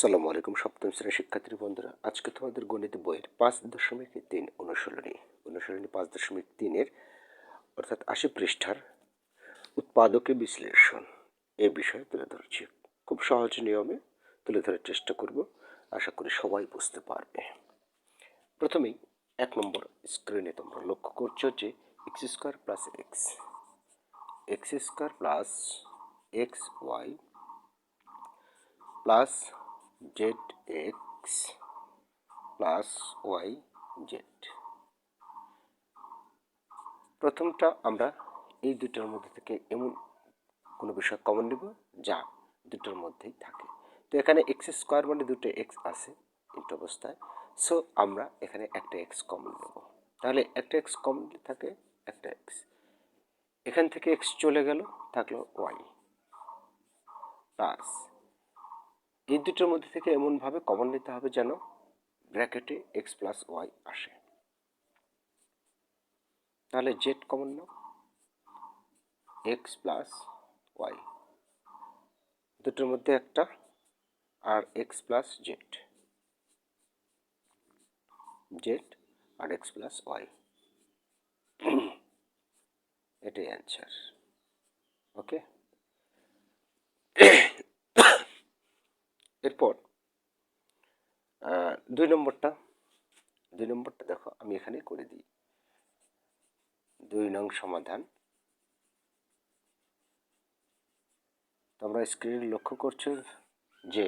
সালামু আলাইকুম, সপ্তম শ্রেণির শিক্ষার্থী বন্ধুরা। আজকে তোমাদের গণিত বইয়ের পাঁচ দশমিক তিন অনুশীলনী অনুশীলনী পাঁচ দশমিক তিনের, অর্থাৎ আশি পৃষ্ঠার উৎপাদকে বিশ্লেষণ এ বিষয়ে তুলে ধরছি। খুব সহজ নিয়মে তুলে ধরার চেষ্টা করব, আশা করি সবাই বুঝতে পারবে। প্রথমেই এক নম্বর স্ক্রিনে তোমরা লক্ষ্য করছ যে x square plus x x square plus x y plus z x plus y z প্রথমটা আমরা এই দুটোর মধ্যে থেকে এমন কোনো বিষয় কমন নেব যা দুটোর মধ্যেই থাকে। তো এখানে এক্স স্কোয়ার মানে দুটো এক্স আছে ইন্ট অবস্থায়। সো আমরা এখানে একটা এক্স কমন নেব। তাহলে একটা এক্স কমন থাকে, একটা এক্স এখান থেকে এক্স চলে গেল, থাকল ওয়াই প্লাস এই দুটোর মধ্যে থেকে এমনভাবে কমন নিতে হবে যেন ব্র্যাকেটে এক্স প্লাস ওয়াই আসে। তাহলে জেড কমন নাও। এক্স প্লাস ওয়াই দুটোর মধ্যে একটা আর এক্স প্লাস জেড জেড আর এক্স প্লাস ওয়াই এটাই অ্যান্সার ওকে এরপর দুই নম্বরটা দুই নম্বরটা দেখো, আমি এখানে করে দিই। দুই নং সমাধান। তোমরা স্ক্রিনে লক্ষ্য করছ যে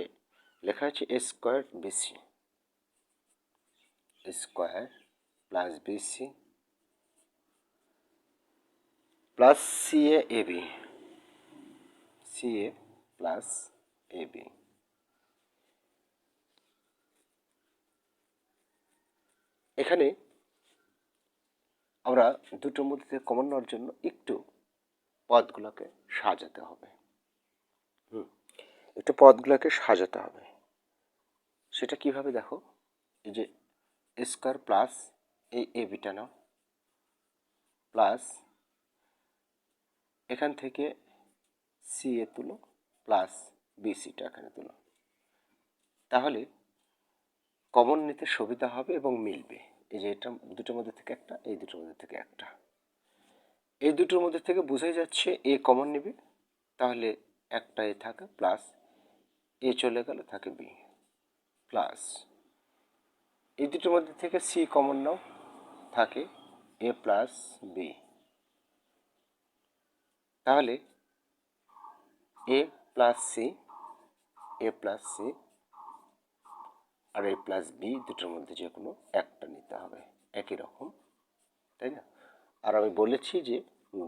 লেখা আছে a square b c square plus b c plus c a a b c a plus a b এখানে আমরা দুটোর মধ্যে থেকে কমন নেওয়ার জন্য একটু পদগুলোকে সাজাতে হবে। হুম, একটু পদগুলোকে সাজাতে হবে। সেটা কীভাবে দেখো? এই যে স্কোয়ার প্লাস এই এ বিটা নাও। প্লাস এখান থেকে সি এ তুলো প্লাস বিসিটা এখানে তুলো। তাহলে কমন নিতে সুবিধা হবে এবং মিলবে। এই যে এটা দুটোর মধ্যে থেকে একটা, এই দুটোর মধ্যে থেকে একটা। এই দুটোর মধ্যে থেকে বোঝাই যাচ্ছে এ কমন নেবে, তাহলে একটা এ থাকে প্লাস, এ চলে গেল থাকে বি প্লাস। এই দুটোর মধ্যে থেকে সি কমন নাও, থাকে এ প্লাস বি। তাহলে a plus c, a plus c আর এই প্লাস বি দুটোর মধ্যে যে কোনো একটা নিতে হবে। একই রকম, তাই না? আর আমি বলেছি যে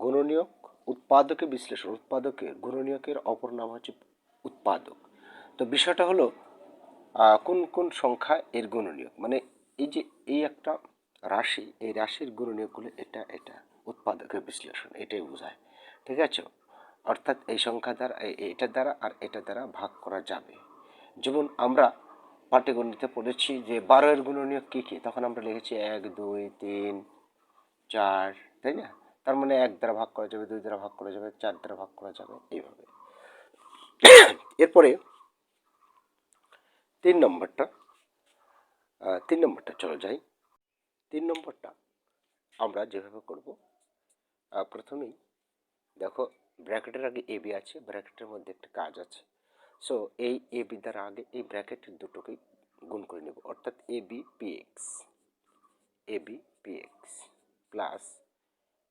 গুণনীয়ক উৎপাদকে বিশ্লেষণ উৎপাদকের গুণনীয়কের অপর নাম হচ্ছে উৎপাদক। তো বিষয়টা হলো কোন কোন সংখ্যা এর গুণনীয়ক? মানে এই যে এই একটা রাশি, এই রাশির গুণনীয়কগুলো এটা এটা, উৎপাদকের বিশ্লেষণ, এটাই বোঝায়। ঠিক আছে? অর্থাৎ এই সংখ্যা দ্বারা এটার দ্বারা আর এটা দ্বারা ভাগ করা যাবে। যেমন আমরা পাটিগণিতে পড়েছি যে বারোয়ের গুণনীয়ক কী কী? তখন আমরা লিখেছি এক, দুই, তিন, চার, তাই না? তার মানে এক দ্বারা ভাগ করা যাবে, দুই দ্বারা ভাগ করা যাবে, চার দ্বারা ভাগ করা যাবে, এইভাবে। এরপরে তিন নম্বরটা তিন নম্বরটা চলে যাই। তিন নম্বরটা আমরা যেভাবে করব প্রথমেই দেখো, ব্র্যাকেটের আগে এবি আছে, ব্র্যাকেটের মধ্যে একটা কাজ আছে। সো এই এ বি দ্বারা আগে এই ব্র্যাকেটের দুটোকে গুণ করে নেব। অর্থাৎ a b p x a b p x plus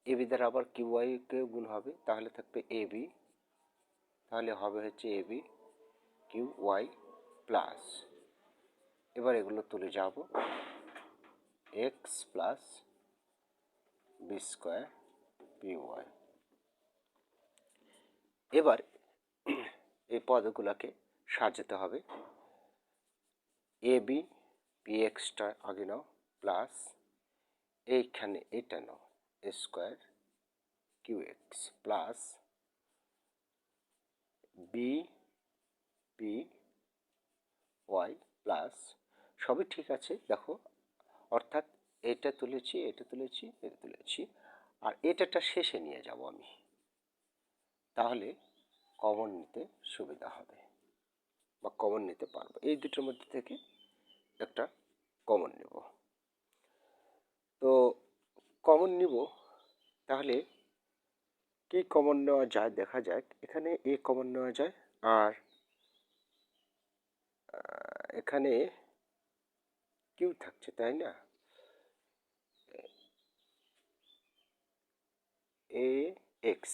a b দ্বারা আবার কিউ ওয়াইকে গুণ হবে। তাহলে থাকবে এ বি তাহলে হবে হচ্ছে a b q y plus এবার এগুলো তুলে যাব। X plus b square p y এবার এই পদগুলোকে সাজাতে হবে। এ বি পি এক্সটা আগে নাও প্লাস এইখানে এটা নাও square q x plus b p y plus সবই ঠিক আছে, দেখো। অর্থাৎ এটা তুলেছি এটা তুলেছি এটা তুলেছি। আর এটাটা শেষে নিয়ে যাব আমি। তাহলে কমন নিতে সুবিধা হবে বা কমন নিতে পারব। এই দুটোর মধ্যে থেকে একটা কমন নেব। তো কমন নিব, তাহলে কি কমন নেওয়া যায় দেখা যাক। এখানে এ কমন নেওয়া যায় আর এখানে কিউ থাকছে, তাই না? এ, এক্স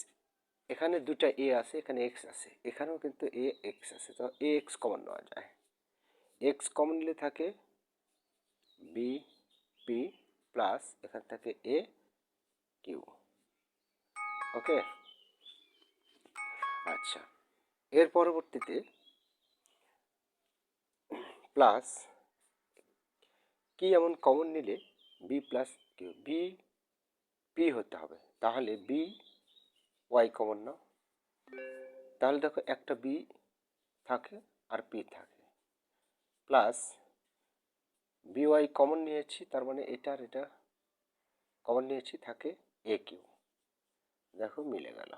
এখানে দুটা এ আছে, এখানে এক্স আছে। এখানেও কিন্তু এ এক্স আছে। তো এ এক্স কমন নেওয়া যায়। এক্স কমন নিলে থাকে বি পি প্লাস এখানে থাকে এ কিউ ওকে আচ্ছা। এর পরবর্তীতে প্লাস কি এমন কমন নিলে b plus q b p হতে হবে। তাহলে বি ওয়াই কমন নাও তাহলে দেখো একটা বি থাকে আর পি থাকে। প্লাস বি ওয়াই কমন নিয়েছি, তার মানে এটা আর এটা কমন নিয়েছি থাকে এ কিউ দেখো মিলে গেল।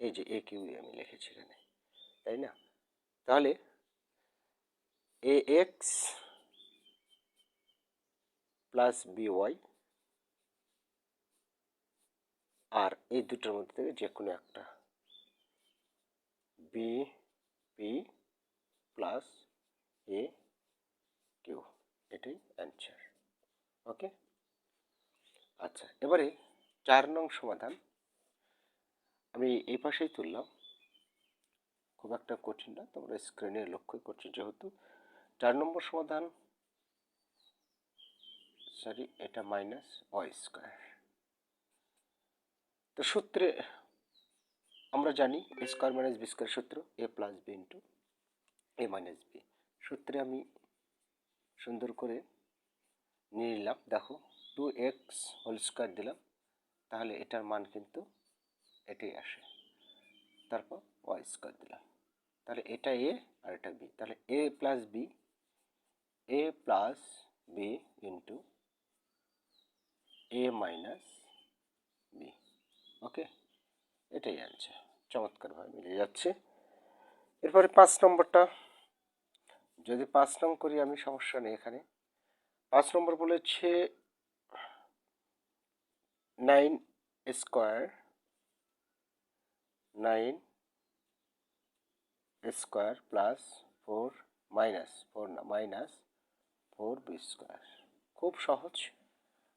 এই যে এ কিউ আমি লিখেছি এখানে, তাই না? তাহলে a x plus b y আর এই দুটোর মধ্যে থেকে যে কোনো একটা। B p plus a q এটাই অ্যান্সার ওকে আচ্ছা এবারে চার নং সমাধান। আমি এই পাশেই তুললাম। খুব একটা কঠিন না, তোমরা স্ক্রিনে লক্ষ্য করছ যেহেতু। চার নম্বর সমাধান সরি এটা মাইনাস ওয়াই স্কোয়ার তো সূত্রে আমরা জানি স্কোয়ার মাইনাস বি স্কোয়ার সূত্র, a plus b into a minus b. সূত্রে আমি সুন্দর করে নিয়ে নিলাম। দেখো টু এক্স হোল স্কোয়ার দিলাম, তাহলে এটার মান কিন্তু এটাই আসে। তারপর ওয়াই স্কোয়ার দিলাম। তাহলে এটা এ আর এটা বি। তাহলে a plus b, a plus b into a minus okay? এটাই অ্যান্সার চমৎকারভাবে মিলে যাচ্ছে। এরপরে পাঁচ নম্বরটা। যদি পাঁচ নং করি আমি, সমস্যা নেই এখানে। পাঁচ নম্বর বলেছে nine square nine square plus four minus four না মাইনাস ফোর বি স্কোয়ার খুব সহজ।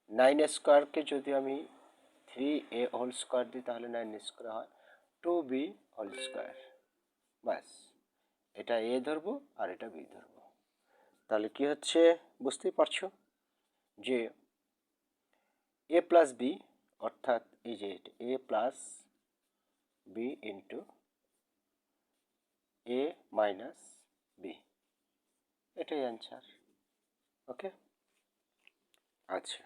নাইন স্কোয়ারকে যদি আমি থ্রি এ হোল স্কোয়ার দিই তাহলে নাইন স্কোয়ার হয়। টু বি হোল স্কোয়ার ব্যাস, এটা এ ধরবো আর এটা বি ধরবো। তাহলে কি হচ্ছে? বুঝতেই পারছ? যে এ প্লাস বি অর্থাৎ এই যে a plus b into a minus b এটাই অ্যান্সার ওকে আচ্ছা।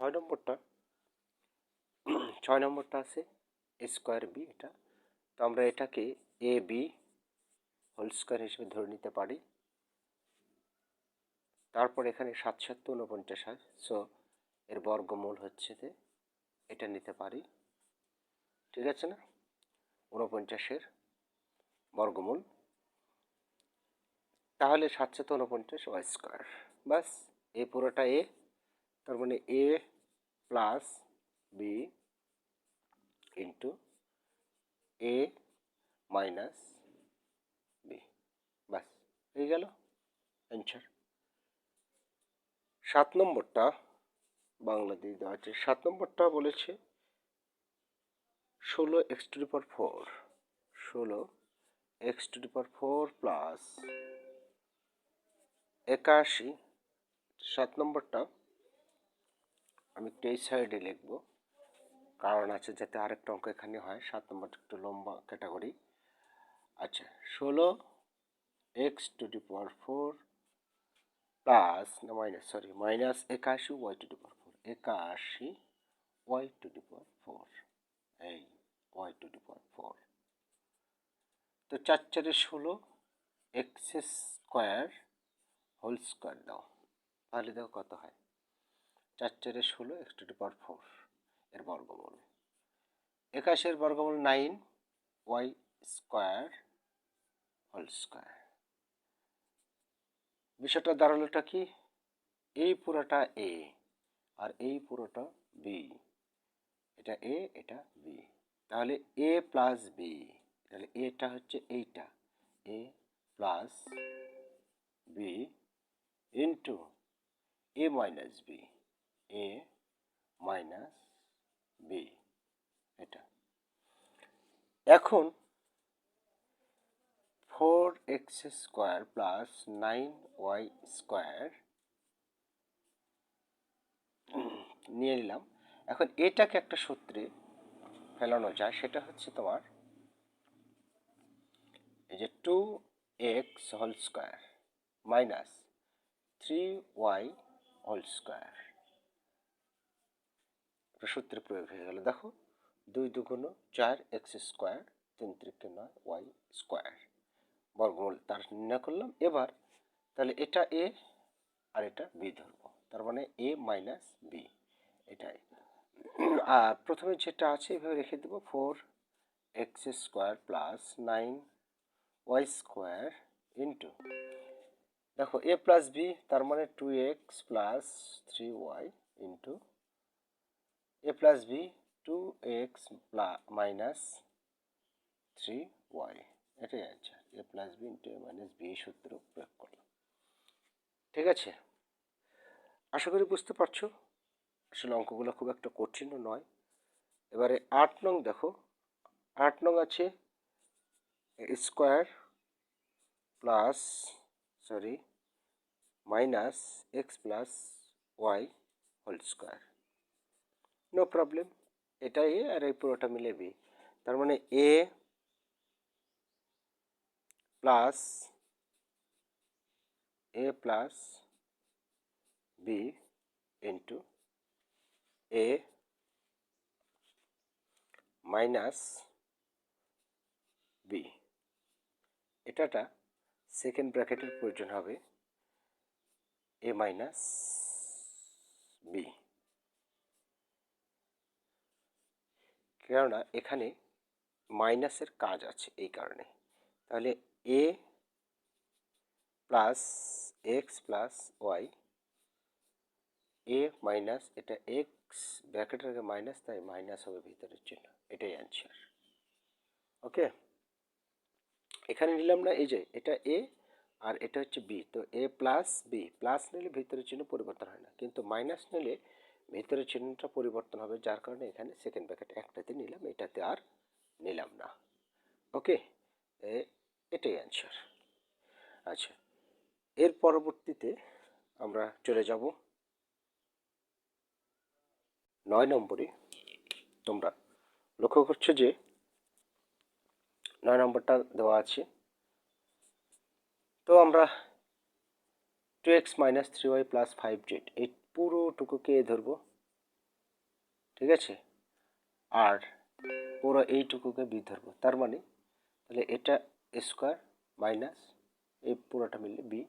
ছয় নম্বরটা। ছয় নম্বরটা আছে স্কোয়ার বি এটা। তো আমরা এটাকে এ বি হোল স্কোয়ার হিসেবে ধরে নিতে পারি। তারপর এখানে সাত সাত উনপঞ্চাশ হয় সো এর বর্গমূল হচ্ছে যে এটা নিতে পারি। ঠিক আছে না? উনপঞ্চাশের বর্গমূল। তাহলে সাত সাত উনপঞ্চাশ ওয়াই স্কোয়ার বাস এই পুরোটা এ তার মানে a plus b into a minus b বাস হয়ে গেল অ্যান্সার সাত নম্বরটা বাংলা দিয়ে দেওয়া আছে। সাত নম্বরটা বলেছে ষোলো এক্স টু পাওয়ার ফোর ষোলো x to power four plus একাশি। সাত নম্বরটা আমি একটু এই সাইডে লিখব। কারণ আছে যাতে আরেকটা অঙ্ক এখানে হয়, সাত নম্বরটা একটু লম্বা ক্যাটাগরি আচ্ছা ষোলো x to the power four plus না মাইনাস সরি মাইনাস একাশি y to the power four একাশি y to the power four এই y to the power four তো চার চারে ষোলো এক্স স্কোয়ার হোল স্কোয়ার দাও, তাহলে দেখো কত হয়। চার চারে ষোলো x to the power four এর বর্গমূল। একাশের বর্গমূল nine y square whole square. বিষয়টা দাঁড়ালোটা কি? এই পুরোটা এ আর এই পুরোটা বি এটা এ এটা বি তাহলে এ প্লাস বি তাহলে এটা হচ্ছে এইটা। A plus b into a minus b a minus b, এটা। এখন four x square plus nine y square, নিয়ে নিলাম। এখন এটাকে একটা সূত্রে ফেলানো যায়, সেটা হচ্ছে তোমার এই যে two x whole square minus three y whole square. সূত্রে প্রয়োগ হয়ে গেল। দেখো, দুই দুগুণ চার এক্স স্কোয়ার, তিন ত্রিকে নয় ওয়াই স্কোয়ার বর্গমূল তার নির্ণয় করলাম। এবার তাহলে এটা এ আর এটা বি ধরবো। তার মানে এ মাইনাস বি, এটাই। আর প্রথমে যেটা আছে এভাবে রেখে দেবো, four x square plus nine y square into, দেখো এ প্লাস বি তার মানে two x plus three y into a plus b two x minus three y এটাই answer a plus b into a minus b সূত্র প্রয়োগ করলাম। ঠিক আছে? আশা করি বুঝতে পারছ। আসলে অঙ্কগুলো খুব একটা কঠিনও নয়। এবারে আট নং দেখো। আট নং আছে square plus sorry minus x plus y whole square no problem এটা এ আর এই পুরোটা মিলে বি তার মানে a plus a plus b into a minus b এটাটা second ব্র্যাকেটের প্রয়োজন হবে এ মাইনাস বি কেননা এখানে মাইনাসের কাজ আছে এই কারণে। তাহলে a plus x plus y a minus এটা এক্স ব্র্যাকেটের আগে মাইনাস তাই মাইনাস হবে ভিতরের জন্য এটাই অ্যান্সার ওকে এখানে নিলাম না, এই যে এটা এ আর এটা হচ্ছে বি তো এ প্লাস বি প্লাস নিলে ভিতরের চিহ্ন পরিবর্তন হয় না। কিন্তু মাইনাস নিলে ভিতরের চিহ্নটা পরিবর্তন হবে, যার কারণে এখানে সেকেন্ড ব্র্যাকেট একটাতে নিলাম, এটাতে আর নিলাম না। ওকে এটাই অ্যান্সার আচ্ছা এর পরবর্তীতে আমরা চলে যাব নয় নম্বরে। তোমরা লক্ষ্য করছ যে নয় নম্বরটা দেওয়া আছে। তো আমরা two x minus three y plus five z এই পুরোটুকুকে ধরবো। ঠিক আছে? আর পুরো এইটুকুকে বি ধরবো। তার মানে তাহলে এটা স্কোয়ার মাইনাস এই পুরোটা মিললে বি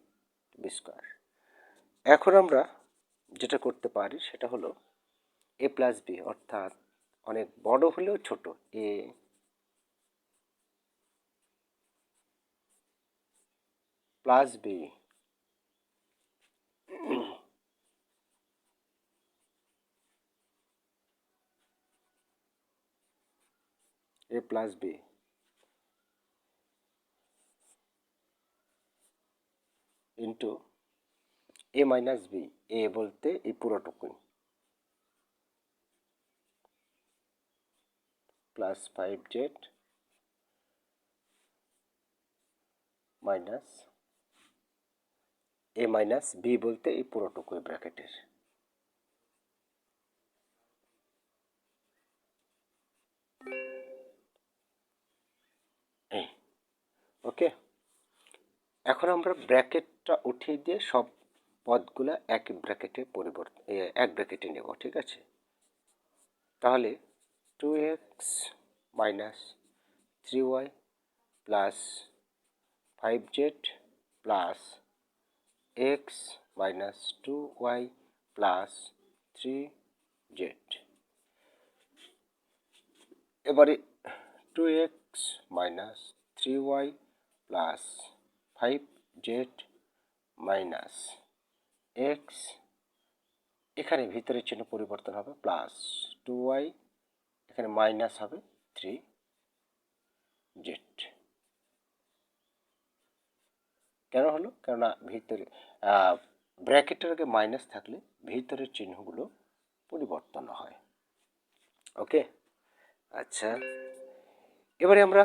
বি স্কোয়ার এখন আমরা যেটা করতে পারি সেটা হলো এ প্লাস বি অর্থাৎ অনেক বড় হলেও ছোট a plus b a plus b into a minus b a বলতে এই পুরোটুকুই. Plus five z minus a minus b বলতে এই পুরোটুকুই ব্র্যাকেটের ওকে। এখন আমরা ব্র্যাকেটটা উঠিয়ে দিয়ে সব পদগুলো এক ব্র্যাকেটে পরিবর্তন এক ব্র্যাকেটে নেব, ঠিক আছে? তাহলে two x minus three y plus five z plus x minus two y plus three z এবারে two x minus three y plus five z minus x এখানে ভিতরের চিহ্ন পরিবর্তন হবে প্লাস টু ওয়াই এখানে মাইনাস হবে থ্রি জেড কেন হলো? কেননা ভিতরে ব্র্যাকেটের আগে মাইনাস থাকলে ভিতরের চিহ্নগুলো পরিবর্তন হয়। ওকে? আচ্ছা। এবারে আমরা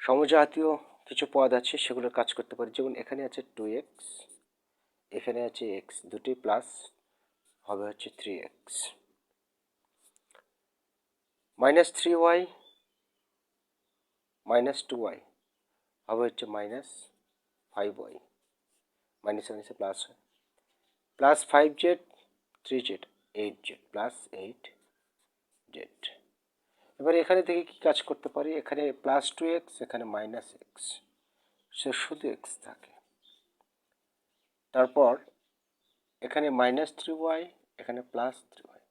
সমজাতীয় কিছু পদ আছে সেগুলোর কাজ করতে পারি। যেমন এখানে আছে টু এক্স এখানে আছে এক্স দুটি প্লাস হবে হচ্ছে three x minus three y minus two y হবে হচ্ছে মাইনাস ফাইভ ওয়াই মাইনাস মাইনাসে প্লাস হয়। Plus five z three z eight z plus eight z এবার এখানে থেকে কি কাজ করতে পারি। এখানে প্লাস টু এক্স এখানে মাইনাস এক্স সে শুধু এক্স থাকে। তারপর এখানে মাইনাস থ্রি ওয়াই এখানে প্লাস থ্রি ওয়াই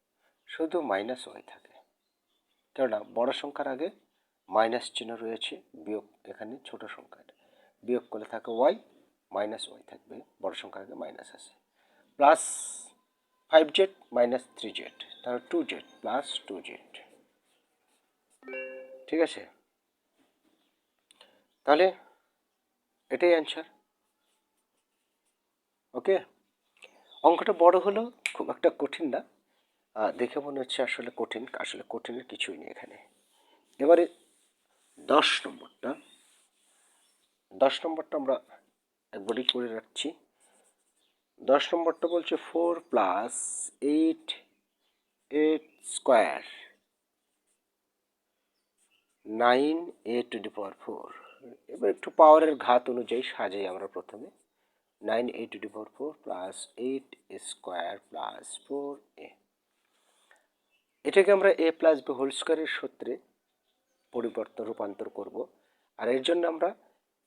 শুধু মাইনাস ওয়াই থাকে। কেননা বড় সংখ্যার আগে মাইনাস চিহ্ন রয়েছে, বিয়োগ এখানে ছোট সংখ্যাটা বিয়োগ করলে থাকে ওয়াই মাইনাস ওয়াই থাকবে। বড় সংখ্যার আগে মাইনাস আছে। Plus five z minus three z তাহলে two z plus two z ঠিক আছে? তাহলে এটাই অ্যান্সার ওকে অঙ্কটা বড় হলেও খুব একটা কঠিন না। দেখে মনে হচ্ছে আসলে কঠিন, আসলে কঠিনের কিছুই নেই এখানে। এবারে দশ নম্বরটা। দশ নম্বরটা আমরা একবারই করে রাখছি। দশ নম্বরটা বলছে four plus eight eight square nine a to the power four এবার একটু পাওয়ারের ঘাত অনুযায়ী সাজাই আমরা প্রথমে। Nine a to the power four plus eight square plus four a এটাকে আমরা এ প্লাস বি হোল স্কোয়ারের সূত্রে পরিবর্তন, রূপান্তর করব। আর এর জন্য আমরা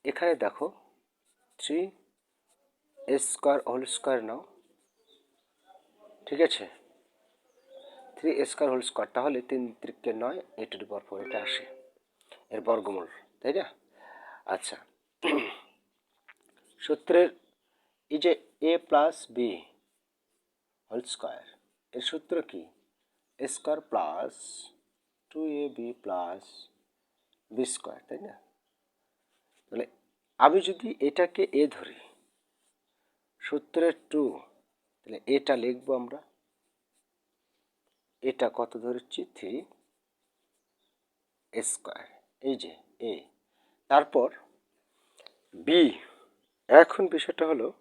এখানে দেখো three a square whole square নাও। ঠিক আছে? থ্রি স্কোয়ার হোল স্কোয়ার তাহলে তিন ত্রিকে নয় এ টু দি পাওয়ার ফোর এটা আসে। এর বর্গমূল, তাই না? আচ্ছা। সূত্রের এই যে a plus b whole square এর সূত্র কি? A square plus two a b plus b square তাই না? তাহলে আমি যদি এটাকে এ ধরি, সূত্রের টু তাহলে এটা লিখব আমরা। এটা কত ধরেছি? থ্রি স্কোয়ার এই যে, এ। তারপর বি, এখন বিষয়টা হলো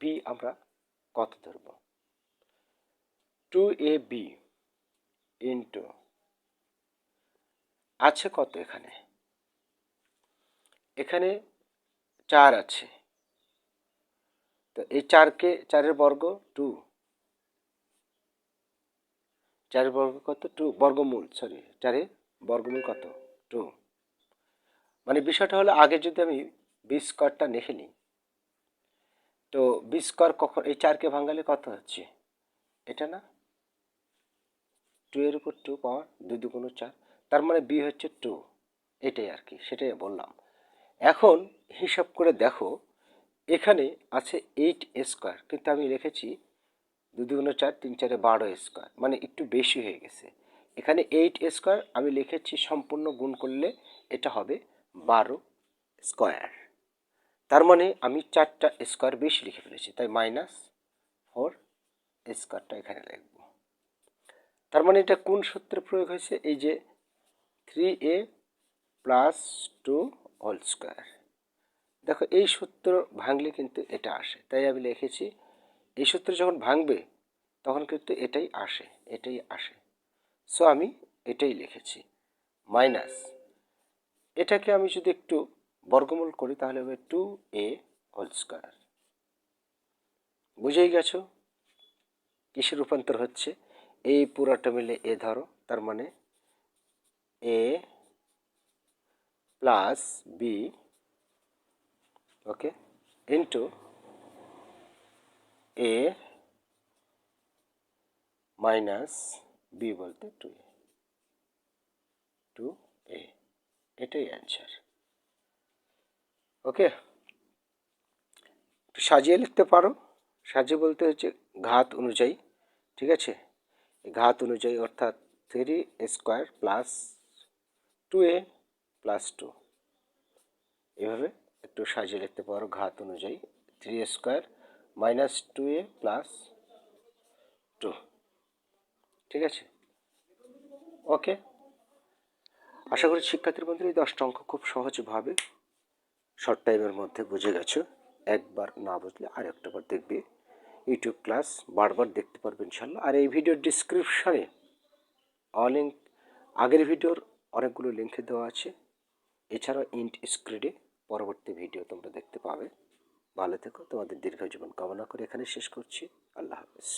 বি আমরা কত ধরব? টু এ বি ইন্টু আছে কত এখানে? এখানে চার আছে। তো এই চারকে, চারের বর্গ টু চারের বর্গ কত? টু বর্গমূল সরি চারের বর্গমূল কত? টু। মানে বিষয়টা হলো, আগে যদি আমি বি স্কোয়ারটা লিখে নিই, তো বি স্কোয়ার কখন, এই চারকে ভাঙালে কত হচ্ছে? এটা না? টু এর উপর টু পাওয়ার দুই দুগুণ চার, তার মানে বি হচ্ছে টু এটাই আর কি, সেটাই বললাম। এখন হিসাব করে দেখো, এখানে আছে এইট স্কোয়ার কিন্তু আমি রেখেছি দুই দুগুণ চার, তিন চারে বারো স্কোয়ার মানে একটু বেশি হয়ে গেছে। এখানে এইট স্কোয়ার আমি লিখেছি সম্পূর্ণ গুণ করলে এটা হবে বারো স্কোয়ার তার মানে আমি চারটা স্কোয়ার বেশি লিখে ফেলেছি, তাই মাইনাস ফোর স্কোয়ারটা এখানে লিখব। তার মানে এটা কোন সূত্রে প্রয়োগ হয়েছে? এই যে three a plus two whole square দেখো, এই সূত্র ভাঙলে কিন্তু এটা আসে, তাই আমি লিখেছি, এই সূত্র যখন ভাঙবে তখন কিন্তু এটাই আসে এটাই আসে। সো আমি এটাই লিখেছি। মাইনাস। এটাকে আমি যদি একটু বর্গমূল করি, তাহলে হবে টু এ হোল স্কোয়ার বুঝেই গেছো? কিসে রূপান্তর হচ্ছে? এই পুরোটা মিলে এ ধরো, তার মানে a plus b okay into a minus b বলতে টু এ টু এ এটাই অ্যান্সার ওকে একটু সাজিয়ে লিখতে পারো। সাজিয়ে বলতে হচ্ছে ঘাত অনুযায়ী। ঠিক আছে? ঘাত অনুযায়ী অর্থাৎ three square plus two a plus two এভাবে একটু সাজিয়ে লিখতে পারো ঘাত অনুযায়ী। Three square minus two a plus two ঠিক আছে? ওকে আশা করি শিক্ষার্থীর বন্ধুরা এই দশটা অঙ্ক খুব সহজভাবে শর্ট টাইমের মধ্যে বুঝে গেছো। একবার না বুঝলে আর একটা বার দেখবে। ইউটিউব ক্লাস বারবার দেখতে পারবে ইনশাল্লাহ আর এই ভিডিওর ডিসক্রিপশনে অলিঙ্ক আগের ভিডিওর অনেকগুলো লিঙ্কে দেওয়া আছে। এছাড়াও ইন্ট স্ক্রিনে পরবর্তী ভিডিও তোমরা দেখতে পাবে। ভালো থেকো। তোমাদের দীর্ঘ জীবন কামনা করে এখানে শেষ করছি। আল্লাহ হাফেজ।